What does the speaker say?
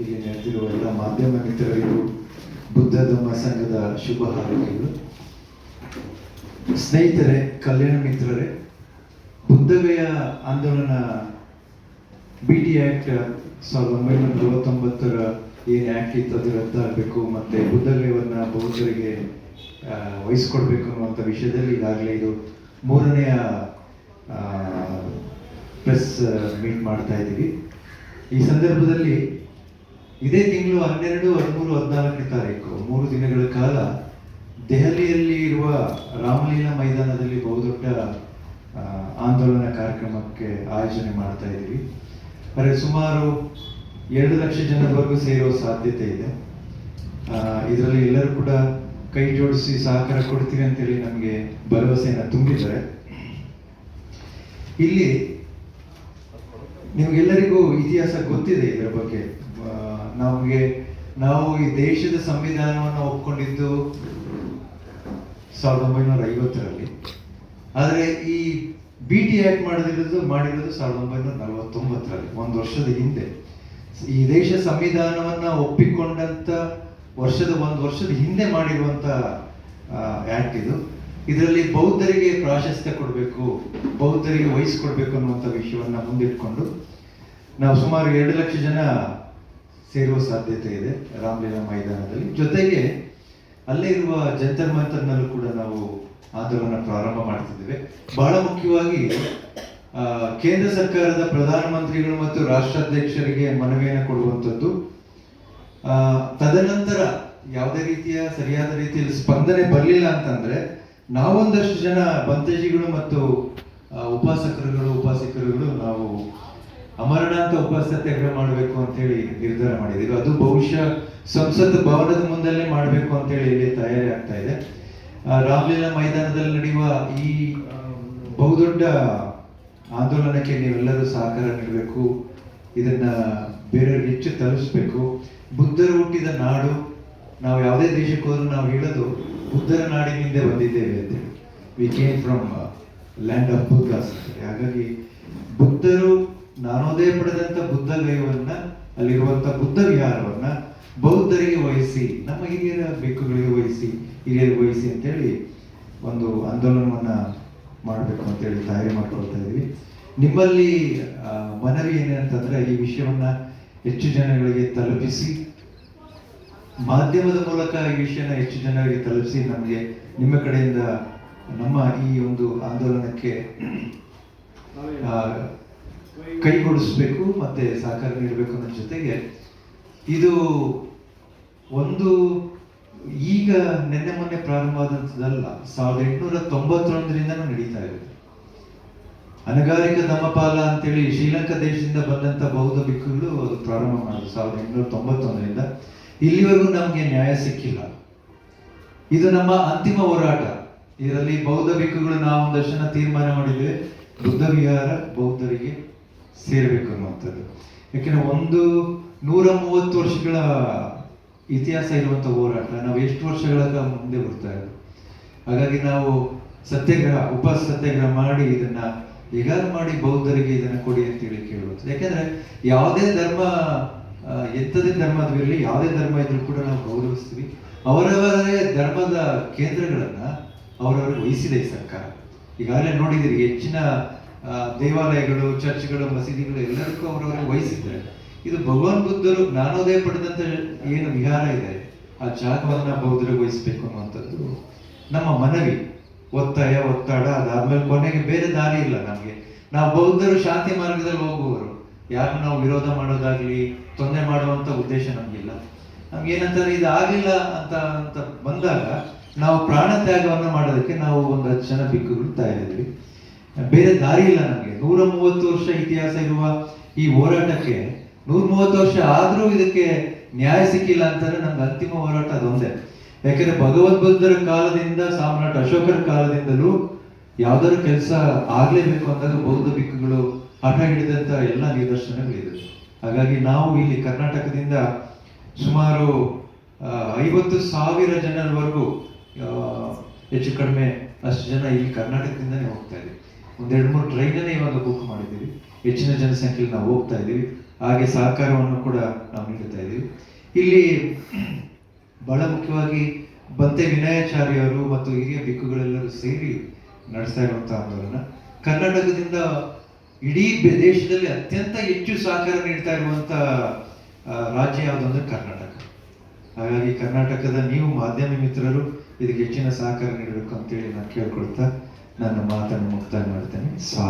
ಇಲ್ಲಿ ನಡೆದಿರುವ ಎಲ್ಲ ಮಾಧ್ಯಮ ಮಿತ್ರರಿಗೂ ಬುದ್ಧ ಧಮ್ಮ ಸಂಘದ ಶುಭ ಹಾರೈಕೆಗಳು. ಸ್ನೇಹಿತರೆ, ಕಲ್ಯಾಣ ಮಿತ್ರರೇ ಬುದ್ಧವೆಯ ಆಂದೋಲನ ಬಿ ಟಿ ಆಕ್ಟ್ ಸಾವಿರದ ಒಂಬೈನೂರ ನಲವತ್ತೊಂಬತ್ತರ ಏನು ಆ್ಯಕ್ಟ್ ಇತ್ತು ಅದು ರದ್ದಾಗಬೇಕು ಮತ್ತೆ ಬುದ್ಧಗಯವನ್ನ ಬೌದ್ಧರಿಗೆ ವಹಿಸ್ಕೊಡ್ಬೇಕು ಅನ್ನುವಂಥ ವಿಷಯದಲ್ಲಿ ಈಗಾಗಲೇ ಇದು ಮೂರನೆಯ ಪ್ರೆಸ್ ಮೀಟ್ ಮಾಡ್ತಾ ಇದ್ದೀವಿ. ಈ ಸಂದರ್ಭದಲ್ಲಿ ಇದೇ ತಿಂಗಳು ಹನ್ನೆರಡು, ಹದಿಮೂರು, ಹದಿನಾಲ್ಕನೇ ತಾರೀಕು, ಮೂರು ದಿನಗಳ ಕಾಲ ದೆಹಲಿಯಲ್ಲಿ ಇರುವ ರಾಮಲೀಲಾ ಮೈದಾನದಲ್ಲಿ ಬಹುದೊಡ್ಡ ಆಂದೋಲನ ಕಾರ್ಯಕ್ರಮಕ್ಕೆ ಆಯೋಜನೆ ಮಾಡ್ತಾ ಇದ್ದೀವಿ. ಆದರೆ ಸುಮಾರು ಎರಡು ಲಕ್ಷ ಜನದವರೆಗೂ ಸೇರುವ ಸಾಧ್ಯತೆ ಇದೆ. ಇದರಲ್ಲಿ ಎಲ್ಲರೂ ಕೂಡ ಕೈ ಜೋಡಿಸಿ ಸಹಕಾರ ಕೊಡ್ತೀವಿ ಅಂತೇಳಿ ನಮಗೆ ಭರವಸೆಯನ್ನು ತುಂಬಿದ್ದಾರೆ. ಇಲ್ಲಿ ನಿಮಗೆಲ್ಲರಿಗೂ ಇತಿಹಾಸ ಗೊತ್ತಿದೆ ಇದರ ಬಗ್ಗೆ. ನಮಗೆ, ನಾವು ಈ ದೇಶದ ಸಂವಿಧಾನವನ್ನು ಒಪ್ಕೊಂಡಿದ್ದು ಸಾವಿರದ ಒಂಬೈನೂರ ಐವತ್ತರಲ್ಲಿ. ಆದರೆ ಈ ಬಿ ಟಿ ಆಕ್ಟ್ ಮಾಡದಿರೋದು ಮಾಡಿರೋದು ಸಾವಿರದ ಒಂಬೈನೂರ ನಲವತ್ತೊಂಬತ್ತರಲ್ಲಿ, ಒಂದು ವರ್ಷದ ಹಿಂದೆ. ಈ ದೇಶ ಸಂವಿಧಾನವನ್ನು ಒಪ್ಪಿಕೊಂಡಂತ ವರ್ಷದ, ಒಂದು ವರ್ಷದ ಹಿಂದೆ ಮಾಡಿರುವಂಥ ಆಕ್ಟ್ ಇದು. ಇದರಲ್ಲಿ ಬೌದ್ಧರಿಗೆ ಪ್ರಾಶಸ್ತ್ಯ ಕೊಡಬೇಕು, ಬೌದ್ಧರಿಗೆ ವಹಿಸ್ಕೊಡ್ಬೇಕು ಅನ್ನುವಂಥ ವಿಷಯವನ್ನು ಮುಂದಿಟ್ಕೊಂಡು, ನಾವು ಸುಮಾರು ಎರಡು ಲಕ್ಷ ಜನ ಸೇರುವ ಸಾಧ್ಯತೆ ಇದೆ ರಾಮಲೀಲಾ ಮೈದಾನದಲ್ಲಿ. ಜೊತೆಗೆ ಅಲ್ಲೇ ಇರುವ ಜಂತರ್ ಮಂತರ್ನಲ್ಲೂ ಕೂಡ ನಾವು ಆಂದೋಲನ ಪ್ರಾರಂಭ ಮಾಡ್ತಿದ್ದೇವೆ. ಬಹಳ ಮುಖ್ಯವಾಗಿ ಕೇಂದ್ರ ಸರ್ಕಾರದ ಪ್ರಧಾನಮಂತ್ರಿಗಳು ಮತ್ತು ರಾಷ್ಟ್ರಾಧ್ಯಕ್ಷರಿಗೆ ಮನವಿಯನ್ನು ಕೊಡುವಂಥದ್ದು ತದನಂತರ ಯಾವುದೇ ರೀತಿಯ ಸರಿಯಾದ ರೀತಿಯಲ್ಲಿ ಸ್ಪಂದನೆ ಬರಲಿಲ್ಲ ಅಂತಂದ್ರೆ, ನಾವೊಂದಷ್ಟು ಜನ ಬಂತಜಿಗಳು ಮತ್ತು ಉಪಾಸಕರುಗಳು ಉಪಾಸಕರುಗಳು ನಾವು ಅಮರನಾಥ ಉಪ ಸತ್ಯಾಗ್ರಹ ಮಾಡಬೇಕು ಅಂತ ಹೇಳಿ ನಿರ್ಧಾರ ಮಾಡಿದ್ದೀವಿ. ಅದು ಬಹುಶಃ ಸಂಸತ್ ಭವನದ ಮುಂದಲ್ಲೇ ಮಾಡಬೇಕು ಅಂತ ಹೇಳಿ ಇಲ್ಲಿ ತಯಾರಿ ಆಗ್ತಾ ಇದೆ. ರಾಮಲೀಲಾ ಮೈದಾನದಲ್ಲಿ ನಡೆಯುವ ಈ ಬಹುದೊಡ್ಡ ಆಂದೋಲನಕ್ಕೆ ನೀವೆಲ್ಲರೂ ಸಹಕಾರ ನೀಡಬೇಕು. ಇದನ್ನ ಬೇರೆಯವ್ರಿಗೆ ಹೆಚ್ಚು ತಲುಪಿಸ್ಬೇಕು. ಬುದ್ಧರು ಹುಟ್ಟಿದ ನಾಡು, ನಾವು ಯಾವುದೇ ದೇಶಕ್ಕೆ ಹೋದ್ರೂ ನಾವು ಹೇಳೋದು ಬುದ್ಧರ ನಾಡಿನಿಂದ ಬಂದಿದ್ದೇವೆ ಅಂತೇಳಿ we came from land of Buddhas ಹಾಗಾಗಿ ಬುದ್ಧರು ನಾನೋದಯ ಪಡೆದಂತ ಬುದ್ಧ ಗಯವನ್ನ ಅಲ್ಲಿರುವಂತ ಬುದ್ಧ ವಿಹಾರವನ್ನ ಬೌದ್ಧರಿಗೆ ವಹಿಸಿ, ನಮ್ಮ ಹಿರಿಯರ ಬೆಕ್ಕುಗಳಿಗೆ ವಹಿಸಿ, ಹಿರಿಯರಿಗೆ ವಹಿಸಿ ಅಂತೇಳಿ ಒಂದು ಆಂದೋಲನವನ್ನ ಮಾಡಬೇಕು ಅಂತೇಳಿ ತಯಾರಿ ಮಾಡ್ಕೊಳ್ತಾ ಇದ್ದೀವಿ. ನಿಮ್ಮಲ್ಲಿ ಮನವಿ ಏನಂತಂದ್ರೆ ಈ ವಿಷಯವನ್ನ ಹೆಚ್ಚು ಜನಗಳಿಗೆ ತಲುಪಿಸಿ, ಮಾಧ್ಯಮದ ಮೂಲಕ ಈ ವಿಷಯನ ಹೆಚ್ಚು ಜನರಿಗೆ ತಲುಪಿಸಿ ನಮಗೆ ನಿಮ್ಮ ಕಡೆಯಿಂದ ನಮ್ಮ ಈ ಒಂದು ಆಂದೋಲನಕ್ಕೆ ಕೈಗೂಡಿಸ್ಬೇಕು ಮತ್ತೆ ಸಹಕಾರ ನೀಡಬೇಕು ಅನ್ನೋ ಜೊತೆಗೆ ಇದು ಒಂದು ಈಗ ನಿನ್ನೆ ಮೊನ್ನೆ ಪ್ರಾರಂಭ ಆದಂಥದ್ದಲ್ಲ, ಸಾವಿರದ ಎಂಟುನೂರ ತೊಂಬತ್ತೊಂದರಿಂದ ನಡೀತಾ ಇದೆ. ಅನಗಾರಿಕ ಧಮ್ಮಪಾಲ ಅಂತೇಳಿ ಶ್ರೀಲಂಕಾ ದೇಶದಿಂದ ಬಂದಂತ ಬೌದ್ಧ ಭಿಕ್ಕುಗಳು ಅದು ಪ್ರಾರಂಭ ಮಾಡಿದ್ರು ಸಾವಿರದ ಎಂಟುನೂರ ತೊಂಬತ್ತೊಂದರಿಂದ. ಇಲ್ಲಿವರೆಗೂ ನಮಗೆ ನ್ಯಾಯ ಸಿಕ್ಕಿಲ್ಲ. ಇದು ನಮ್ಮ ಅಂತಿಮ ಹೋರಾಟ. ಇದರಲ್ಲಿ ಬೌದ್ಧ ಭಿಕ್ಕುಗಳು ನಾವು ದರ್ಶನ ತೀರ್ಮಾನ ಮಾಡಿದ್ದೇವೆ. ಬುದ್ಧ ವಿಹಾರ ಬೌದ್ಧರಿಗೆ. ಸೇರಬೇಕು ಅನ್ನುವಂಥದ್ದು. ಯಾಕೆಂದ್ರೆ ಒಂದು ನೂರ ಮೂವತ್ತು ವರ್ಷಗಳ ಇತಿಹಾಸ ಇರುವಂಥ ಹೋರಾಟ ನಾವು ಎಷ್ಟು ವರ್ಷಗಳ ಮುಂದೆ ಬರ್ತಾ ಇರೋದು ಹಾಗಾಗಿ ನಾವು ಸತ್ಯಾಗ್ರಹ ಉಪ ಸತ್ಯಾಗ್ರಹ ಮಾಡಿ ಇದನ್ನ ಹೇಗಾದ್ರು ಮಾಡಿ ಬೌದ್ಧರಿಗೆ ಇದನ್ನ ಕೊಡಿ ಅಂತೇಳಿ ಕೇಳುವಂಥದ್ದು ಯಾಕಂದ್ರೆ ಯಾವುದೇ ಧರ್ಮ ಎಂಥದೇ ಧರ್ಮದಿರಲಿ ಯಾವುದೇ ಧರ್ಮ ಇದ್ರೂ ಕೂಡ ನಾವು ಗೌರವಿಸ್ತೀವಿ. ಅವರವರೇ ಧರ್ಮದ ಕೇಂದ್ರಗಳನ್ನ ಅವರವರು ವಹಿಸಿದೆ ಸರ್ಕಾರ. ಈಗಾಗಲೇ ನೋಡಿದಿರಿ ಹೆಚ್ಚಿನ ದೇವಾಲಯಗಳು, ಚರ್ಚ್ಗಳು, ಮಸೀದಿಗಳು ಎಲ್ಲದಕ್ಕೂ ಅವರವರು ವಹಿಸಿದ್ದಾರೆ. ಇದು ಭಗವಾನ್ ಬುದ್ಧರು ಜ್ಞಾನೋದಯ ಪಡೆದಂತ ಏನು ವಿಹಾರ ಇದೆ, ಆ ಜಾಗವನ್ನ ಬೌದ್ಧರಿಗೆ ವಹಿಸ್ಬೇಕು ಅನ್ನುವಂಥದ್ದು ನಮ್ಮ ಮನವಿ. ಒತ್ತಾಯ, ಒತ್ತಡ, ಅದಾದ್ಮೇಲೆ ಕೊನೆಗೆ ಬೇರೆ ದಾರಿ ಇಲ್ಲ ನಮ್ಗೆ. ನಾವು ಬೌದ್ಧರು ಶಾಂತಿ ಮಾರ್ಗದಲ್ಲಿ ಹೋಗುವವರು. ಯಾರು ನಾವು ವಿರೋಧ ಮಾಡೋದಾಗ್ಲಿ, ತೊಂದರೆ ಮಾಡುವಂತ ಉದ್ದೇಶ ನಮ್ಗಿಲ್ಲ. ನಮ್ಗೆ ಏನಂತಾರೆ, ಇದು ಆಗಿಲ್ಲ ಅಂತ ಅಂತ ಬಂದಾಗ ನಾವು ಪ್ರಾಣ ತ್ಯಾಗವನ್ನ ಮಾಡೋದಕ್ಕೆ ನಾವು ಒಂದು ಹತ್ತು ಜನ ಬಿಕ್ಕುಗಳು ತಯಾರಿದ್ವಿ ಬೇರೆ ದಾರಿ ಇಲ್ಲ ನಮಗೆ. ನೂರ ಮೂವತ್ತು ವರ್ಷ ಇತಿಹಾಸ ಇರುವ ಈ ಹೋರಾಟಕ್ಕೆ ನೂರ ಮೂವತ್ತು ವರ್ಷ ಆದ್ರೂ ಇದಕ್ಕೆ ನ್ಯಾಯ ಸಿಕ್ಕಿಲ್ಲ ಅಂತಾರೆ ನಮ್ಗೆ ಅಂತಿಮ ಹೋರಾಟ ಅದೊಂದೇ. ಯಾಕಂದ್ರೆ ಭಗವದ್ ಬುದ್ಧರ ಕಾಲದಿಂದ ಸಾಮ್ರಾಟ್ ಅಶೋಕರ ಕಾಲದಿಂದಲೂ ಯಾವ್ದಾದ್ರು ಕೆಲಸ ಆಗ್ಲೇಬೇಕು ಅಂದಾಗ ಬೌದ್ಧ ಬಿಕ್ಕುಗಳು ಹಠ ಹಿಡಿದಂತ ಎಲ್ಲ ನಿದರ್ಶನಗಳಿದೆ. ಹಾಗಾಗಿ ನಾವು ಇಲ್ಲಿ ಕರ್ನಾಟಕದಿಂದ ಸುಮಾರು ಐವತ್ತು ಸಾವಿರ ಜನರವರೆಗೂ ಹೆಚ್ಚು ಕಡಿಮೆ ಅಷ್ಟು ಜನ ಇಲ್ಲಿ ಕರ್ನಾಟಕದಿಂದನೇ ಹೋಗ್ತಾ ಇದ್ದೀವಿ ಒಂದೆರಡು ಮೂರು ಟ್ರೈನನ್ನೇ ಇವಾಗ ಬುಕ್ ಮಾಡಿದ್ದೀವಿ. ಹೆಚ್ಚಿನ ಜನಸಂಖ್ಯೆಯಲ್ಲಿ ನಾವು ಹೋಗ್ತಾ ಇದ್ದೀವಿ. ಹಾಗೆ ಸಹಕಾರವನ್ನು ಕೂಡ ನಾವು ನೀಡುತ್ತಾ ಇದ್ದೀವಿ. ಇಲ್ಲಿ ಬಹಳ ಮುಖ್ಯವಾಗಿ ಬಂತೆ ವಿನಯಾಚಾರ್ಯ ಅವರು ಮತ್ತು ಹಿರಿಯ ಬಿಕ್ಕುಗಳೆಲ್ಲರೂ ಸೇರಿ ನಡೆಸ್ತಾ ಇರುವಂಥ ಆಂದೋಲನ. ಕರ್ನಾಟಕದಿಂದ ಇಡೀ ದೇಶದಲ್ಲಿ ಅತ್ಯಂತ ಹೆಚ್ಚು ಸಹಕಾರ ನೀಡ್ತಾ ಇರುವಂಥ ರಾಜ್ಯ ಯಾವುದಂದ್ರೆ ಕರ್ನಾಟಕ. ಹಾಗಾಗಿ ಕರ್ನಾಟಕದ ನೀವು ಮಾಧ್ಯಮ ಮಿತ್ರರು, ಇದಕ್ಕೆ ಹೆಚ್ಚಿನ ಸಹಕಾರ ನೀಡಬೇಕು ಅಂತೇಳಿ ನಾನು ಕೇಳ್ಕೊಳ್ತಾ ನನ್ನ ಮಾತನ್ನು ಮುಕ್ತಾಯ ಮಾಡ್ತೇನೆ. ಸ್ವಾ